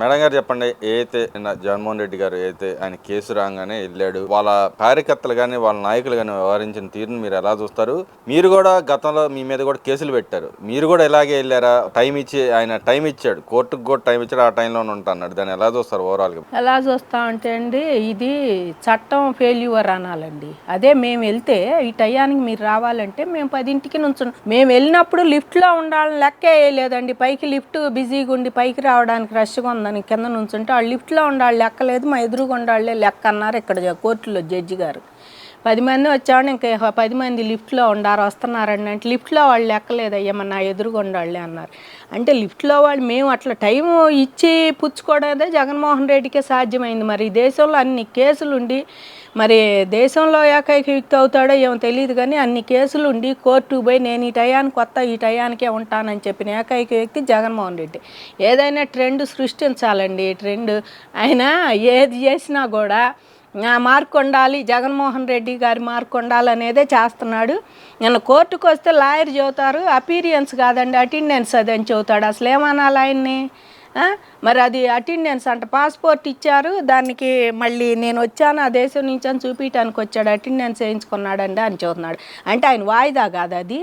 Madam గారు చెప్పండి ఏదైతే నిన్న జగన్మోహన్ రెడ్డి గారు ఏదైతే ఆయన కేసు రాగానే వెళ్ళాడు వాళ్ళ కార్యకర్తలు కానీ వాళ్ళ నాయకులు కానీ వ్యవహరించిన తీరును మీరు ఎలా చూస్తారు? మీరు కూడా గతంలో మీ మీద కూడా కేసులు పెట్టారు. మీరు కూడా ఇలాగే వెళ్ళారా? టైం ఇచ్చి ఆయన టైం ఇచ్చాడు. కోర్టుకు కూడా టైం ఇచ్చాడు ఆ టైంలోనే ఉంటాడు దాన్ని ఎలా చూస్తారు ఓవరాల్గా ఎలా చూస్తా అంటే అండి ఇది చట్టం ఫెయిల్యూర్ అనాలండి. అదే మేము వెళ్తే ఈ టయానికి మీరు రావాలంటే మేము పదింటికి నుంచి మేము వెళ్ళినప్పుడు లిఫ్ట్లో ఉండాలని లెక్క వేయలేదండి. పైకి లిఫ్ట్ బిజీగా ఉండి పైకి రావడానికి రష్గా ఉంది ఉందని కింద నుంచుంటే వాళ్ళు లిఫ్ట్లో ఉండాలి లెక్కలేదు మా ఎదురుగా ఉండాలే లెక్క అన్నారు ఇక్కడ కోర్టులో జడ్జి గారు. పది మంది వచ్చాడు ఇంకా పది మంది లిఫ్ట్లో ఉండారు వస్తున్నారండి అంటే లిఫ్ట్లో వాళ్ళు లెక్కలేదయ్యా మన నా ఎదురుగా ఉండాలి అన్నారు. అంటే లిఫ్ట్లో వాళ్ళు మేము అట్లా టైం ఇచ్చి పుచ్చుకోవడమే జగన్మోహన్ రెడ్డికే సాధ్యమైంది. మరి ఈ దేశంలో అన్ని కేసులు ఉండి మరి దేశంలో ఏకైక వ్యక్తి అవుతాడో ఏమో తెలియదు కానీ అన్ని కేసులు ఉండి కోర్టుకు పోయి నేను ఈ టయానికి కొత్త ఈ టయానికే ఉంటానని చెప్పిన ఏకైక వ్యక్తి జగన్మోహన్ రెడ్డి. ఏదైనా ట్రెండ్ సృష్టించాలండి ట్రెండ్. ఆయన ఏది చేసినా కూడా నా మార్క్ ఉండాలి జగన్మోహన్ రెడ్డి గారి మార్క్ ఉండాలనేదే చేస్తున్నాడు. నేను కోర్టుకు వస్తే లాయర్ చెబుతారు అపీరియన్స్ కాదండి అటెండెన్స్ అది అని చెబుతాడు. అసలు ఏమనాలి ఆయన్ని? మరి అది అటెండెన్స్ అంట పాస్పోర్ట్ ఇచ్చారు దానికి మళ్ళీ నేను వచ్చాను ఆ దేశం నుంచి అని చూపించడానికి వచ్చాడు అటెండెన్స్ వేయించుకున్నాడండి అని చెబుతున్నాడు. అంటే ఆయన వాయిదా కాదు అది?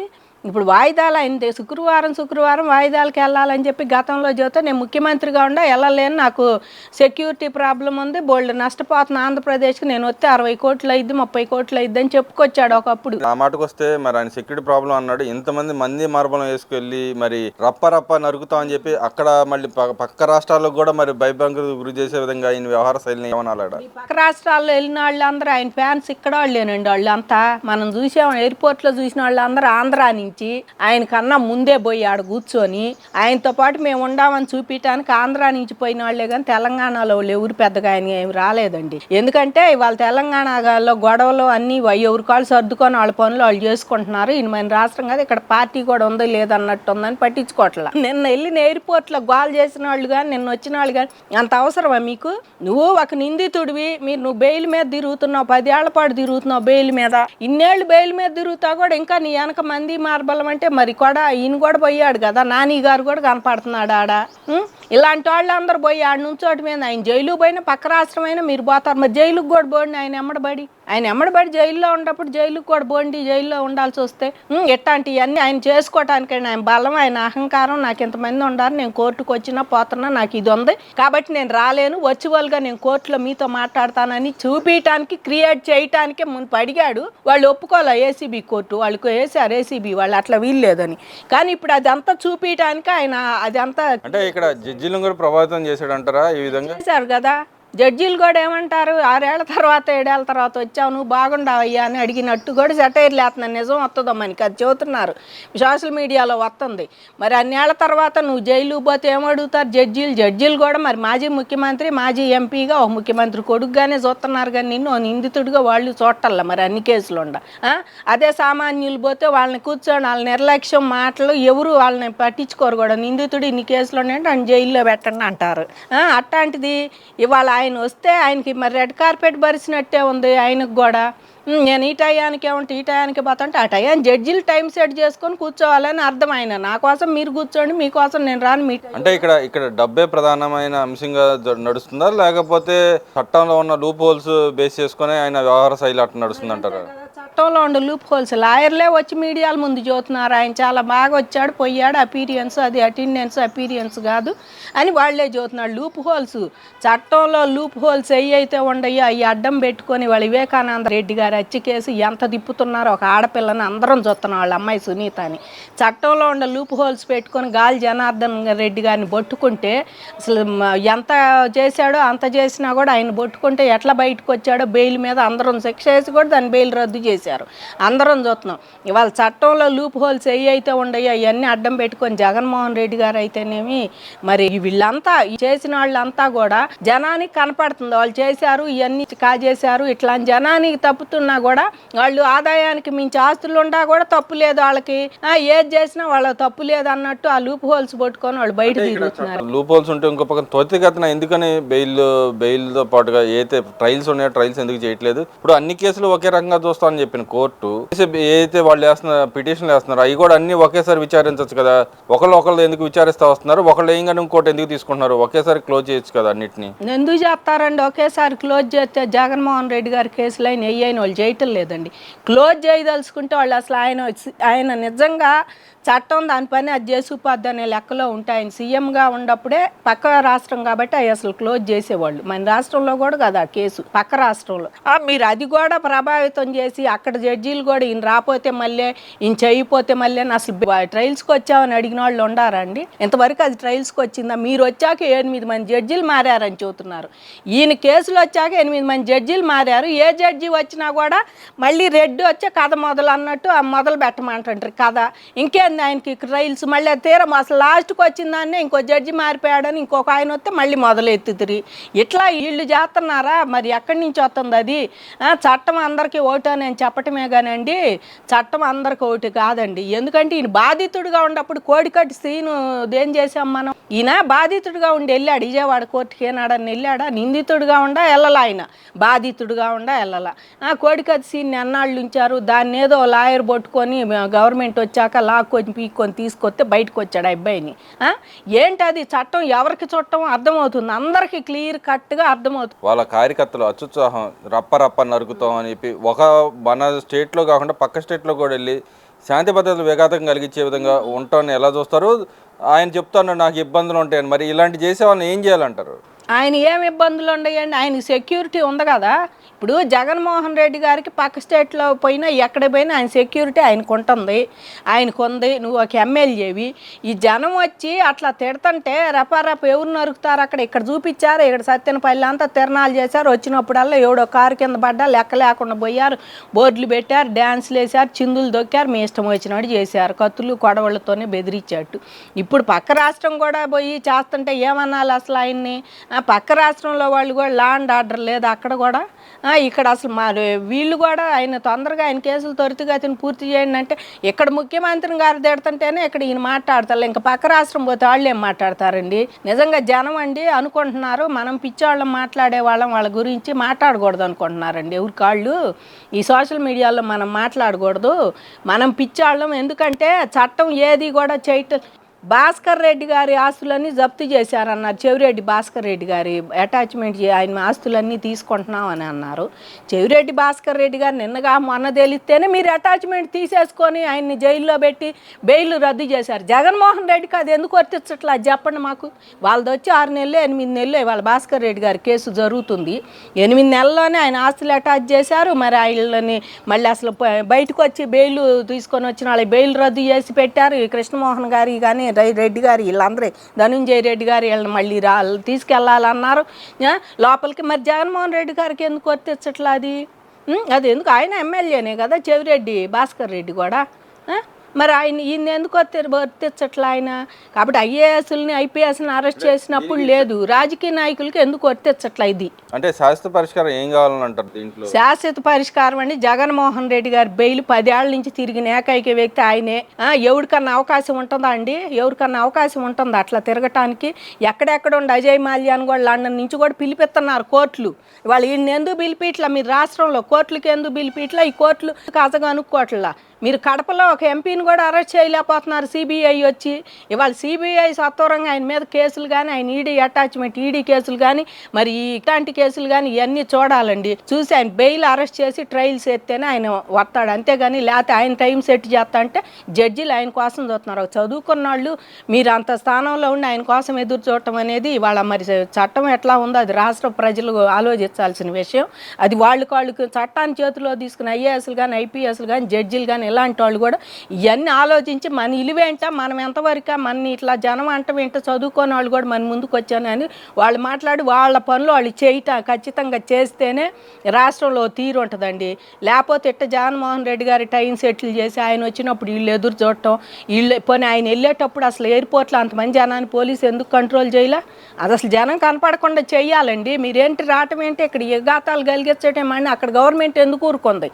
ఇప్పుడు వాయిదాలు ఆయన శుక్రవారం శుక్రవారం వాయిదాలకు వెళ్ళాలని చెప్పి గతంలో చెబితే నేను ముఖ్యమంత్రిగా ఉండా వెళ్ళలేను. నాకు సెక్యూరిటీ ప్రాబ్లం ఉంది. బోల్డ్ నష్టపోతున్న ఆంధ్రప్రదేశ్కి నేను వస్తే అరవై కోట్లు అయింది ముప్పై కోట్లు అయింది అని చెప్పుకొచ్చాడు ఒకప్పుడు. ఆ మాటకు వస్తే మరి ఆయన సెక్యూరిటీ ప్రాబ్లం అన్నాడు. ఇంతమంది మంది మార్బలం వేసుకెళ్ళి మరి రప్ప రప్ప నరుకుతామని చెప్పి అక్కడ మళ్ళీ పక్క రాష్ట్రాలకు కూడా మరి భయభంగులు గురి చేసే విధంగా ఆయన వ్యవహార శైలిని పక్క రాష్ట్రాల్లో వెళ్ళిన వాళ్ళందరూ ఆయన ఫ్యాన్స్ ఇక్కడ వాళ్ళేనండి వాళ్ళంతా. మనం చూసాం ఎయిర్పోర్ట్లో చూసిన వాళ్ళందరూ ఆంధ్ర నుంచి ఆయన కన్నా ముందే పోయి ఆడ కూర్చొని ఆయనతో పాటు మేము ఉండామని చూపించడానికి ఆంధ్ర నుంచి పోయిన వాళ్ళే కానీ తెలంగాణలో వాళ్ళు ఎవరు పెద్దగా ఆయన ఏమి రాలేదండి. ఎందుకంటే వాళ్ళ తెలంగాణలో గొడవలు అన్నీ ఎవరి కాళ్ళు సర్దుకొని వాళ్ళ పనులు వాళ్ళు చేసుకుంటున్నారు. ఈయన మన రాష్ట్రం కదా ఇక్కడ పార్టీ కూడా ఉందో లేదన్నట్టు ఉందని పట్టించుకోవట్లా. నిన్న వెళ్ళిన ఎయిర్పోర్ట్లో గోల్ చేసిన వాళ్ళు కానీ నిన్న వచ్చిన వాళ్ళు కానీ అంత అవసరమా మీకు? నువ్వు ఒక నిందితుడివి మీరు నువ్వు బెయిల్ మీద తిరుగుతున్నావు పదేళ్ళ పాటు తిరుగుతున్నావు బెయిల్ మీద. ఇన్నేళ్ళు బెయిల్ మీద తిరుగుతా కూడా ఇంకా నీ వెనక మంది మార్బలం అంటే మరి కూడా ఈయన కూడా పోయాడు కదా నాని గారు కూడా కనపడుతున్నాడు ఆడ. ఇలాంటి వాళ్ళు అందరు పోయి ఆడ నుంచోటి మీద ఆయన జైలు పోయినా పక్క రాష్ట్రమైనా మీరు పోతారు. మరి జైలుకు కూడా పోండి ఆయన ఎమ్మడబడి ఆయన ఎమ్మడబడి జైల్లో ఉన్నప్పుడు జైలుకు కూడా పోండి జైల్లో ఉండాల్సి వస్తే ఇట్లాంటివన్నీ ఆయన చేసుకోవటానికైనా ఆయన బలం ఆయన అహంకారం నాకు ఇంతమంది ఉండాలి నేను కోర్టుకు వచ్చినా పోతున్నా నాకు ఇది ఉంది. కాబట్టి నేను రాలేను వర్చువల్గా నేను కోర్టులో మీతో మాట్లాడతానని చూపించడానికి క్రియేట్ చేయటానికే మునుపు అడిగాడు వాళ్ళు ఒప్పుకోలే ఏసీబీ కోర్టు వాళ్ళకు వేసారు ఏసీబీ వాళ్ళు అట్లా వీల్లేదని. కానీ ఇప్పుడు అదంతా చూపించడానికి ఆయన అదంతా అంటే ఇక్కడ జడ్జిలను కూడా ప్రభావితం చేశాడంటారా ఈ విధంగా? చేశారు కదా. జడ్జీలు కూడా ఏమంటారు ఆరేళ్ళ తర్వాత ఏడేళ్ళ తర్వాత వచ్చావు నువ్వు బాగుండవయ్యా అని అడిగినట్టు కూడా సెటైర్లు వేస్తున్నా నిజం వస్తుందో మనకి అది చెబుతున్నారు. సోషల్ మీడియాలో వస్తుంది మరి అన్నేళ్ళ తర్వాత నువ్వు జైలు పోతే ఏమడుగుతారు జడ్జీలు? జడ్జీలు కూడా మరి మాజీ ముఖ్యమంత్రి మాజీ ఎంపీగా ఒక ముఖ్యమంత్రి కొడుకుగానే చూస్తున్నారు కానీ నిన్ను నిందితుడిగా వాళ్ళు చూడటల్లా మరి అన్ని కేసులు ఉండ. అదే సామాన్యులు పోతే వాళ్ళని కూర్చొని వాళ్ళ నిర్లక్ష్యం మాటలు ఎవరు వాళ్ళని పట్టించుకోరు కూడా. నిందితుడు ఇన్ని కేసులు ఉన్నాయంటే ఆయన జైల్లో పెట్టండి అంటారు. అట్లాంటిది ఇవాళ ఆయన వస్తే ఆయనకి మరి రెడ్ కార్పెట్ బరిసినట్టే ఉంది ఆయనకు కూడా. నేను ఈ టయానికి ఏమంటే ఈ టయానికి పోతుంటే ఆ టయాన్ని జడ్జిలు టైం సెట్ చేసుకొని కూర్చోవాలని అర్థం ఆయన. నా కోసం మీరు కూర్చోండి మీకోసం నేను రాను మీ అంటే ఇక్కడ ఇక్కడ డబ్బే ప్రధానమైన అంశంగా నడుస్తుందా? లేకపోతే చట్టంలో ఉన్న లూప్ హోల్స్ బేస్ చేసుకొని ఆయన వ్యవహార శైలి అట్లా నడుస్తుందంటారా? చట్టంలో ఉండే లూప్ హోల్స్ లాయర్లే వచ్చి మీడియాల ముందు చూస్తున్నారు ఆయన చాలా బాగా వచ్చాడు పోయాడు. అపీరియన్స్ అది అటెండెన్స్ అపీరియన్స్ కాదు అని వాళ్ళే చూస్తున్నాడు లూప్ హోల్స్ చట్టంలో లూప్ హోల్స్ ఏ అయితే ఉండయో అవి అడ్డం పెట్టుకొని వాళ్ళు వివేకానంద రెడ్డి గారు హత్య కేసు ఎంత తిప్పుతున్నారో ఒక ఆడపిల్లని అందరం చూస్తున్నాం వాళ్ళ అమ్మాయి సునీత అని. చట్టంలో ఉండే లూప్ హోల్స్ పెట్టుకొని గాలి జనార్దన్ రెడ్డి గారిని పట్టుకుంటే అసలు ఎంత చేశాడో అంత చేసినా కూడా ఆయన పట్టుకుంటే ఎట్లా బయటకు వచ్చాడో బెయిల్ మీద అందరం శిక్ష వేసి కూడా దాని బెయిల్ రద్దు చేశారు. అందరం చూస్తున్నాం. ఇవాళ చట్టంలో లూప్ హోల్స్ ఏ అయితే ఉండయో అవన్నీ అడ్డం పెట్టుకొని జగన్మోహన్ రెడ్డి గారు అయితేనేమి మరి వీళ్ళంతా చేసిన వాళ్ళంతా కూడా జనానికి కనపడుతుంది. వాళ్ళు చేశారు ఇవన్నీ కాజేశారు ఇట్లా జనానికి తప్పుతున్నా కూడా వాళ్ళు ఆదాయానికి మించి ఆస్తులు ఉండా కూడా తప్పు లేదు వాళ్ళకి. ఆ, ఏది చేసినా వాళ్ళ తప్పు లేదు అన్నట్టు ఆ లూప్ హోల్స్ పట్టుకొని వాళ్ళు బయట తిరుగుతున్నారు లూప్ హోల్స్ ఉంటే ఇంకో పక్కన త్వరితగతిన ఎందుకని బెయిల్ బెయిల్తో పాటుగా ఏదైతే ట్రయల్స్ ఉన్నాయో ట్రయల్స్ ఎందుకు చేయట్లేదు? ఇప్పుడు అన్ని కేసులు ఒకే రకంగా చూస్తాం అని చెప్పిన కోర్టు ఏదైతే వాళ్ళు వేస్తున్న పిటిషన్లు వేస్తున్నారో అవి కూడా అన్ని ఒకేసారి విచారించవచ్చు కదా. ఒకళ్ళు ఒకళ్ళు ఎందుకు విచారిస్తూ వస్తున్నారు ఒకళ్ళు ఏం కానీ ఇంకోటి ఎందుకు తీసుకుంటున్నారు? ఒకేసారి క్లోజ్ చేయొచ్చు కదా అన్నిటిని? ఎందుకు చేస్తారండి? ఒకేసారి క్లోజ్ చేస్తే జగన్మోహన్ రెడ్డి గారి కేసులు అయిన వాళ్ళు చేయటం లేదండి. క్లోజ్ చేయదలుచుకుంటే వాళ్ళు అసలు ఆయన ఆయన నిజంగా చట్టం దాని పని అది చేసుకుపోద్ది అనే లెక్కలో ఉంటాయని సీఎంగా ఉన్నప్పుడే పక్క రాష్ట్రం కాబట్టి అవి అసలు క్లోజ్ చేసేవాళ్ళు. మన రాష్ట్రంలో కూడా కదా కేసు పక్క రాష్ట్రంలో. మీరు అది కూడా ప్రభావితం చేసి అక్కడ జడ్జీలు కూడా ఈయన రాపోతే మళ్ళీ ఈయన చేయకపోతే మళ్ళీ అని అసలు ట్రయల్స్కి వచ్చామని అడిగిన వాళ్ళు ఉండారండి ఇంతవరకు అది ట్రయల్స్కి వచ్చిందా? మీరు వచ్చాక ఎనిమిది మంది జడ్జీలు మారారని చెబుతున్నారు. ఈయన కేసులు వచ్చాక ఎనిమిది మంది జడ్జీలు మారారు. ఏ జడ్జి వచ్చినా కూడా మళ్ళీ రెడ్ వచ్చే కథ మొదలు అన్నట్టు మొదలు పెట్టమంటారు కథ. ఇంకేంది ఆయనకి ట్రయల్స్ మళ్ళీ తీరం అసలు లాస్ట్కి వచ్చిన దాన్నే ఇంకో జడ్జి మారిపోయాడని ఇంకొక ఆయన వస్తే మళ్ళీ మొదలు ఎత్తుతిరి ఇట్లా వీళ్ళు చేస్తున్నారా? మరి ఎక్కడి నుంచి వస్తుంది అది? ఆ, చట్టం అందరికీ ఓటు అని నేను చెప్పటమే కానండి చట్టం అందరికి ఒకటి కాదండి. ఎందుకంటే ఈయన బాధితుడిగా ఉన్నప్పుడు కోడికట్టి సీను ఏం చేసాం మనం? ఈయన బాధితుడిగా ఉండి వెళ్ళాడు విజయవాడ కోర్టుకి ఏనాడని వెళ్ళాడా? నిందితుడిగా ఉండా వెళ్ళాల ఆయన? బాధితుడిగా ఉండా వెళ్ళాల. ఆ కోడికత్తి సీన్ని ఎన్నాళ్ళు ఉంచారు దాన్ని ఏదో లాయర్ పట్టుకొని గవర్నమెంట్ వచ్చాక లాక్కొచ్చి పీక్కొని తీసుకొస్తే బయటకు వచ్చాడు ఆ అబ్బాయిని. ఏంటది చట్టం? ఎవరికి చుట్టం? అర్థమవుతుంది. అందరికీ క్లియర్ కట్గా అర్థమవుతుంది. వాళ్ళ కార్యకర్తలు అత్యుత్సాహం రప్ప రప్ప నరుకుతాం అని చెప్పి ఒక మన స్టేట్లో కాకుండా పక్క స్టేట్లో కూడా వెళ్ళి శాంతి భద్రతలు విఘాతం కలిగించే విధంగా ఉంటామని ఎలా చూస్తారు? ఆయన చెప్తాను నాకు ఇబ్బందులు ఉంటాయని. మరి ఇలాంటి చేసే వాళ్ళని ఏం చేయాలంటారు? ఆయన ఏమి ఇబ్బందులు ఉండయండి? ఆయన సెక్యూరిటీ ఉంది కదా. ఇప్పుడు జగన్మోహన్ రెడ్డి గారికి పక్క స్టేట్లో పోయినా ఎక్కడ పోయినా ఆయన సెక్యూరిటీ ఆయనకు ఉంటుంది. ఆయనకు ఉంది. నువ్వు ఒక ఎమ్మెల్యేవి. ఈ జనం వచ్చి అట్లా తిడతంటే రపారప ఎవరు నరుకుతారు అక్కడ? ఇక్కడ చూపించారు. ఇక్కడ సత్యనపల్లి అంతా తిరణాలు చేశారు. వచ్చినప్పుడల్లా ఎవడో కారు కింద పడ్డా లెక్క లేకుండా పోయారు. బోర్డులు పెట్టారు డ్యాన్స్లు వేశారు చిందులు దొక్కారు. మీ ఇష్టం వచ్చినట్టు చేశారు. కత్తులు కొడవళ్ళతోనే బెదిరించాడు ఇప్పుడు పక్క రాష్ట్రం కూడా పోయి చేస్తుంటే ఏమనాలి అసలు ఆయన్ని? పక్క రాష్ట్రంలో వాళ్ళు కూడా లా అండ్ ఆర్డర్ లేదు అక్కడ కూడా. ఇక్కడ అసలు మా వీళ్ళు కూడా ఆయన తొందరగా ఆయన కేసులు త్వరితగతిని పూర్తి చేయండి అంటే ఇక్కడ ముఖ్యమంత్రిని గారు తిడుతుంటేనే ఇక్కడ ఈయన మాట్లాడతారు ఇంకా పక్క రాష్ట్రం పోతే వాళ్ళు ఏం మాట్లాడతారండి? నిజంగా జనం అండి అనుకుంటున్నారు. మనం పిచ్చోళ్ళం మాట్లాడే వాళ్ళం వాళ్ళ గురించి మాట్లాడకూడదు అనుకుంటున్నారండి. ఎవరి కాళ్ళు? ఈ సోషల్ మీడియాలో మనం మాట్లాడకూడదు. మనం పిచ్చాళ్ళం ఎందుకంటే చట్టం ఏది కూడా చేయటం భాస్కర్ రెడ్డి గారి ఆస్తులన్నీ జప్తు చేశారన్నారు. చెవిరెడ్డి భాస్కర్ రెడ్డి గారి అటాచ్మెంట్ ఆయన ఆస్తులన్నీ తీసుకుంటున్నాం అని అన్నారు. చెవిరెడ్డి భాస్కర్ రెడ్డి గారు నిన్నగా మొన్న తెలిస్తేనే మీరు అటాచ్మెంట్ తీసేసుకొని ఆయన్ని జైల్లో పెట్టి బెయిల్ రద్దు చేశారు. జగన్మోహన్ రెడ్డికి అది ఎందుకు వర్తించట్లా? అది చెప్పండి మాకు. వాళ్ళది వచ్చి ఆరు నెలలు ఎనిమిది నెలలు వాళ్ళ భాస్కర్ రెడ్డి గారి కేసు జరుగుతుంది. ఎనిమిది నెలల్లోనే ఆయన ఆస్తులు అటాచ్ చేశారు. మరి ఆయనని మళ్ళీ అసలు బయటకు వచ్చి బెయిల్ తీసుకొని వచ్చిన వాళ్ళ బెయిల్ రద్దు చేసి పెట్టారు. ఈ కృష్ణమోహన్ గారి కానీ రెడ్డి గారు వీళ్ళందరూ. ధనుంజయ రెడ్డి గారు వీళ్ళని మళ్ళీ రా తీసుకెళ్ళాలన్నారు. లోపలికి మరి జగన్మోహన్ రెడ్డి గారికి ఎందుకు వర్తించట్లా అది? అది ఎందుకు? ఆయన ఎమ్మెల్యేనే కదా చెవిరెడ్డి భాస్కర్ రెడ్డి కూడా. మరి ఆయన ఈయన ఎందుకు వర్తి వర్తించట్లా ఆయన? కాబట్టి ఐఏఎస్ని ఐపీఎస్ని అరెస్ట్ చేసినప్పుడు లేదు. రాజకీయ నాయకులకి ఎందుకు వర్తించట్లా ఇది? అంటే శాశ్వత పరిష్కారం ఏం కావాలని అంటారు దీంట్లో? శాశ్వత పరిష్కారం అండి జగన్మోహన్ రెడ్డి గారి బెయిల్ పదేళ్ళ నుంచి తిరిగిన ఏకైక వ్యక్తి ఆయనే. ఎవరికన్నా అవకాశం ఉంటుందా అండి? ఎవరికన్నా అవకాశం ఉంటుందా అట్లా తిరగటానికి? ఎక్కడెక్కడ ఉండి అజయ్ మాల్యాన్ని కూడా లండన్ నుంచి కూడా పిలిపిస్తున్నారు కోర్టులు. వాళ్ళు ఈయన ఎందుకు పిలిపిట్లా? మీరు రాష్ట్రంలో కోర్టులకి ఎందుకు పిలిపిట్లా? ఈ కోర్టులు కాజగా అనుకోవట్లా మీరు కడపలో ఒక ఎంపీని కూడా అరెస్ట్ చేయలేకపోతున్నారు సిబిఐ వచ్చి. ఇవాళ సిబిఐ సత్వరంగా ఆయన మీద కేసులు కానీ ఆయన ఈడీ అటాచ్మెంట్ ఈడీ కేసులు కానీ మరి ఇట్లాంటి కేసులు కానీ ఇవన్నీ చూడాలండి. చూసి ఆయన బెయిల్ అరెస్ట్ చేసి ట్రయల్స్ ఎత్తేనే ఆయన వస్తాడు. అంతేగాని లేకపోతే ఆయన టైం సెట్ చేస్తా అంటే జడ్జిలు ఆయన కోసం చూస్తున్నారు. చదువుకున్న వాళ్ళు మీరు అంత స్థానంలో ఉండి ఆయన కోసం ఎదురు చూడటం అనేది వాళ్ళ మరి చట్టం ఎట్లా ఉందో అది రాష్ట్ర ప్రజలు ఆలోచించాల్సిన విషయం. అది వాళ్ళకి వాళ్ళకి చట్టాన్ని చేతిలో తీసుకుని ఐఏఎస్లు కానీ ఐపీఎస్లు కానీ జడ్జిలు కానీ ఇలాంటి వాళ్ళు కూడా ఇవన్నీ ఆలోచించి మన ఇలువేంట మనం ఎంతవరకు మన ఇట్లా జనం అంట ఏంటో చదువుకోని వాళ్ళు కూడా మన ముందుకు వచ్చానని వాళ్ళు మాట్లాడి వాళ్ళ పనులు వాళ్ళు చేయటం ఖచ్చితంగా చేస్తేనే రాష్ట్రంలో తీరు ఉంటుందండి. లేకపోతే ఇట్ట జగన్మోహన్ రెడ్డి గారి టైం సెటిల్ చేసి ఆయన వచ్చినప్పుడు వీళ్ళు ఎదురు చూడటం వీళ్ళు పోనీ ఆయన వెళ్ళేటప్పుడు అసలు ఎయిర్పోర్ట్లో అంతమంది జనాన్ని పోలీసు ఎందుకు కంట్రోల్ చేయలే? అది అసలు జనం కనపడకుండా చేయాలండి మీరేంటి రావటం ఏంటి? ఇక్కడ ఎగాతాలు కలిగించటం అని అక్కడ గవర్నమెంట్ ఎందుకు ఊరుకుంది?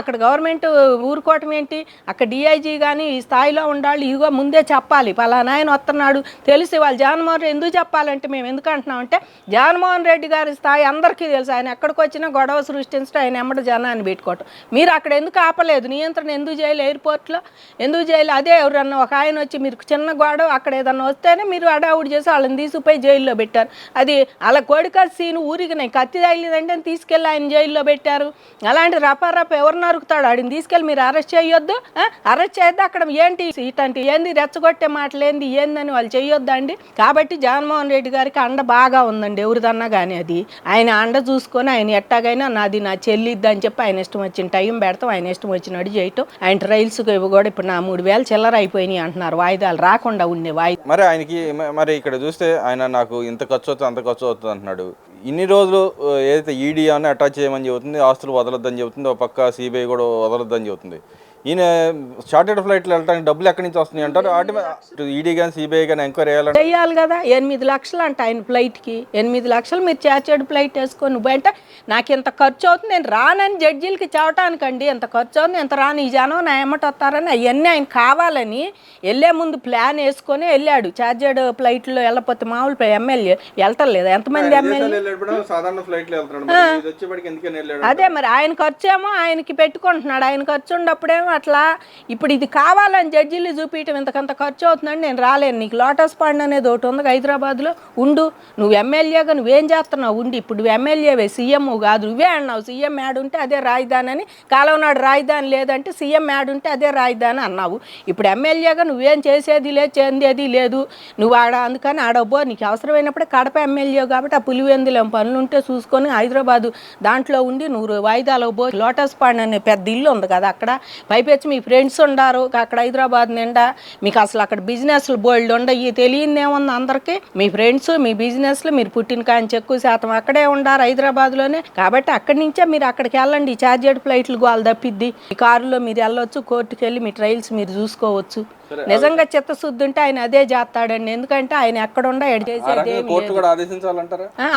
అక్కడ గవర్నమెంట్ ఊరుకోవటం చెప్పడం ఏంటి? అక్కడ డిఐజీ కానీ ఈ స్థాయిలో ఉండాలి ఇదిగో ముందే చెప్పాలి. పలానా ఆయన వస్తున్నాడు తెలిసి వాళ్ళు జగన్మోహన్ రెడ్డి ఎందుకు చెప్పాలంటే మేము ఎందుకు అంటున్నామంటే జగన్మోహన్ రెడ్డి గారి స్థాయి అందరికీ తెలుసు. ఆయన ఎక్కడికి వచ్చినా గొడవ సృష్టించడం ఆయన ఎమ్మడ జనాన్ని పెట్టుకోవటం. మీరు అక్కడ ఎందుకు ఆపలేదు? నియంత్రణ ఎందుకు చేయాలి ఎయిర్పోర్ట్లో? ఎందుకు చేయాలి? అదే ఎవరన్నా ఒక ఆయన వచ్చి మీరు చిన్న గొడవ అక్కడ ఏదన్నా వస్తేనే మీరు అడావుడి చేసి వాళ్ళని తీసుకుపోయి జైల్లో పెట్టారు. అది అలా కొడుక సీన్ ఊరికి నేను కత్తి తగిలిందంటే తీసుకెళ్ళి ఆయన జైల్లో పెట్టారు. అలాంటి రపారప ఎవరు నరుకుతాడు ఆడిని తీసుకెళ్ళి మీరు అరెస్ట్ చేయొద్దు అరెస్ట్ చేద్దాం అక్కడ ఏంటి? ఇట్లాంటి ఏంది? రెచ్చగొట్టే మాటలేంది? ఏందని వాళ్ళు చేయొద్దండి కాబట్టి జగన్మోహన్ రెడ్డి గారికి అండ బాగా ఉందండి. ఎవరిదన్నా కానీ అది. ఆయన అండ చూసుకొని ఆయన ఎట్టాగైనా నాది నా చెల్లిద్ది అని చెప్పి ఆయన ఇష్టం వచ్చిన టైం పెడతాం. ఆయన ఇష్టం వచ్చినట్టు చేయటం. ఆయన ట్రైల్స్ కూడా ఇప్పుడు నా మూడు వేలు చిల్లర అయిపోయినాయి అంటున్నారు. వాయిదాలు రాకుండా ఉండే వాయిదా. మరి ఆయనకి మరి ఇక్కడ చూస్తే ఆయన నాకు ఇంత ఖర్చు అవుతుంది అంత ఖర్చు అవుతుంది అంటున్నాడు. ఇన్ని రోజులు ఏదైతే ఈడీ అని అటాచ్ చేయమని చెబుతుంది ఆస్తులు వదలొద్దని చెబుతుంది ఒక పక్క సిబిఐ కూడా వదలొద్దని చెబుతుంది. ఈయన చార్టెడ్ ఫ్లైట్లో వెళ్ళడానికి డబ్బులు ఎక్కడి నుంచి వస్తున్నాయి అంటారు? ఈడీ కానీ సిబిఐ కానీ ఎంక్వైరీ చేయాలంటే? చెయ్యాలి కదా. ఎనిమిది లక్షలు అంట ఆయన ఫ్లైట్కి ఎనిమిది లక్షలు మీరు చార్టెడ్ ఫ్లైట్ వేసుకొని నువ్వు అంటే నాకు ఇంత ఖర్చు అవుతుంది? నేను రానని జడ్జీలకి చెప్పటానికండి. ఎంత ఖర్చు అవుతుంది? ఎంత రాను ఈ జనం నా వస్తారని అవన్నీ ఆయన కావాలని వెళ్ళే ముందు ప్లాన్ వేసుకొని వెళ్ళాడు. చార్జెడ్ ఫ్లైట్లో వెళ్ళకపోతే మామూలు ఎమ్మెల్యే వెళ్తారు లేదా ఎంతమంది ఎమ్మెల్యే అదే మరి ఆయన ఖర్చు ఏమో ఆయనకి పెట్టుకుంటున్నాడు. ఆయన ఖర్చు ఉన్నప్పుడేమో అట్లా ఇప్పుడు ఇది కావాలని జడ్జీలు చూపించడం ఇంతకంత ఖర్చు అవుతుందని నేను రాలేను. నీకు లోటస్ పాండ్ అనేది ఒకటి ఉంది హైదరాబాద్లో. ఉండు నువ్వు ఎమ్మెల్యేగా నువ్వేం చేస్తున్నావు? ఉండి ఇప్పుడు నువ్వు ఎమ్మెల్యేవే సీఎం కాదు నువ్వే అన్నావు సీఎం యాడ్ ఉంటే అదే రాజధాని అని. కాలవనాడు రాయిదాని రాజధాని లేదంటే సీఎం యాడ్ ఉంటే అదే రాజధాని అన్నావు. ఇప్పుడు ఎమ్మెల్యేగా నువ్వేం చేసేది లేదు చెందేది లేదు. నువ్వు ఆడ అందుకని ఆడబో నీకు అవసరమైనప్పుడే కడప ఎమ్మెల్యే కాబట్టి ఆ పులివెందులేం పనులు ఉంటే చూసుకొని హైదరాబాదు దాంట్లో ఉండి నువ్వు వాయిదాలో పోయి లోటస్ పాండ్ అనే పెద్ద ఇల్లు ఉంది కదా అక్కడ. పైపెచ్చి మీ ఫ్రెండ్స్ ఉండారు అక్కడ హైదరాబాద్ నిండా మీకు అసలు అక్కడ బిజినెస్లు బోల్డ్ ఉండవు తెలియదు ఏముంది అందరికీ? మీ ఫ్రెండ్స్ మీ బిజినెస్లు మీరు పుట్టిన కాంచి ఎక్కువ శాతం అక్కడే ఉండారు హైదరాబాద్లోనే. కాబట్టి అక్కడి నుంచే మీరు అక్కడికి వెళ్ళండి ఈ చార్జెడ్ ఫ్లైట్లు వాళ్ళు తప్పిద్ది. మీ కారులో మీరు వెళ్ళొచ్చు కోర్టుకెళ్ళి మీ ట్రయల్స్ మీరు చూసుకోవచ్చు. నిజంగా చిత్తశుద్ధి ఉంటే ఆయన అదే చేస్తాడండి. ఎందుకంటే ఆయన ఎక్కడుండా ఎడ చేసేది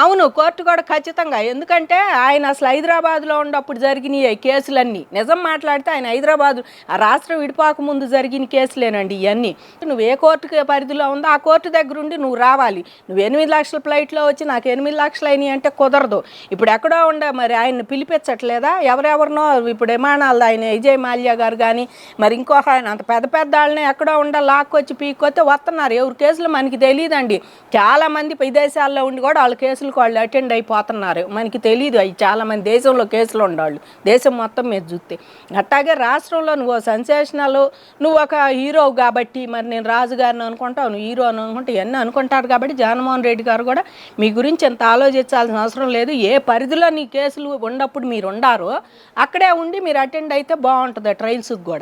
అవును కోర్టు కూడా ఖచ్చితంగా. ఎందుకంటే ఆయన అసలు హైదరాబాద్లో ఉన్నప్పుడు జరిగినాయి ఈ కేసులన్నీ. నిజం మాట్లాడితే ఆయన హైదరాబాద్ ఆ రాష్ట్రం విడిపాక ముందు జరిగిన కేసులేనండి ఇవన్నీ నువ్వు ఏ కోర్టు పరిధిలో ఉందో ఆ కోర్టు దగ్గర ఉండి నువ్వు రావాలి. నువ్వు ఎనిమిది లక్షల ఫ్లైట్లో వచ్చి నాకు ఎనిమిది లక్షలు అయినాయి అంటే కుదరదు. ఇప్పుడు ఎక్కడో ఉండే మరి ఆయన పిలిపించట్లేదా? ఎవరెవరినో ఇప్పుడు విమానాలు ఆయన విజయ్ మాల్యా గారు కానీ మరి ఇంకొక ఆయన అంత పెద్ద పెద్ద వాళ్ళని ఎక్కడో ఉండ లాక్కొచ్చి పీక్కొస్తే వస్తున్నారు. ఎవరి కేసులు మనకి తెలియదండి. చాలామంది విదేశాల్లో ఉండి కూడా వాళ్ళ కేసులకు వాళ్ళు అటెండ్ అయిపోతున్నారు. మనకి తెలియదు అవి చాలామంది దేశంలో కేసులు ఉండవాళ్ళు. దేశం మొత్తం మీద చూస్తే. అట్టాగే రాష్ట్రంలో నువ్వు సెన్సేషనల్ నువ్వు ఒక హీరో కాబట్టి మరి నేను రాజుగారిని అనుకుంటావు నువ్వు హీరో అని అనుకుంటా ఇవన్నీ అనుకుంటారు కాబట్టి జగన్మోహన్ రెడ్డి గారు కూడా మీ గురించి ఎంత ఆలోచించాల్సిన అవసరం లేదు. ఏ పరిధిలో నీ కేసులు ఉన్నప్పుడు మీరు ఉండారో అక్కడే ఉండి మీరు అటెండ్ అయితే బాగుంటుంది ట్రయల్స్కి కూడా.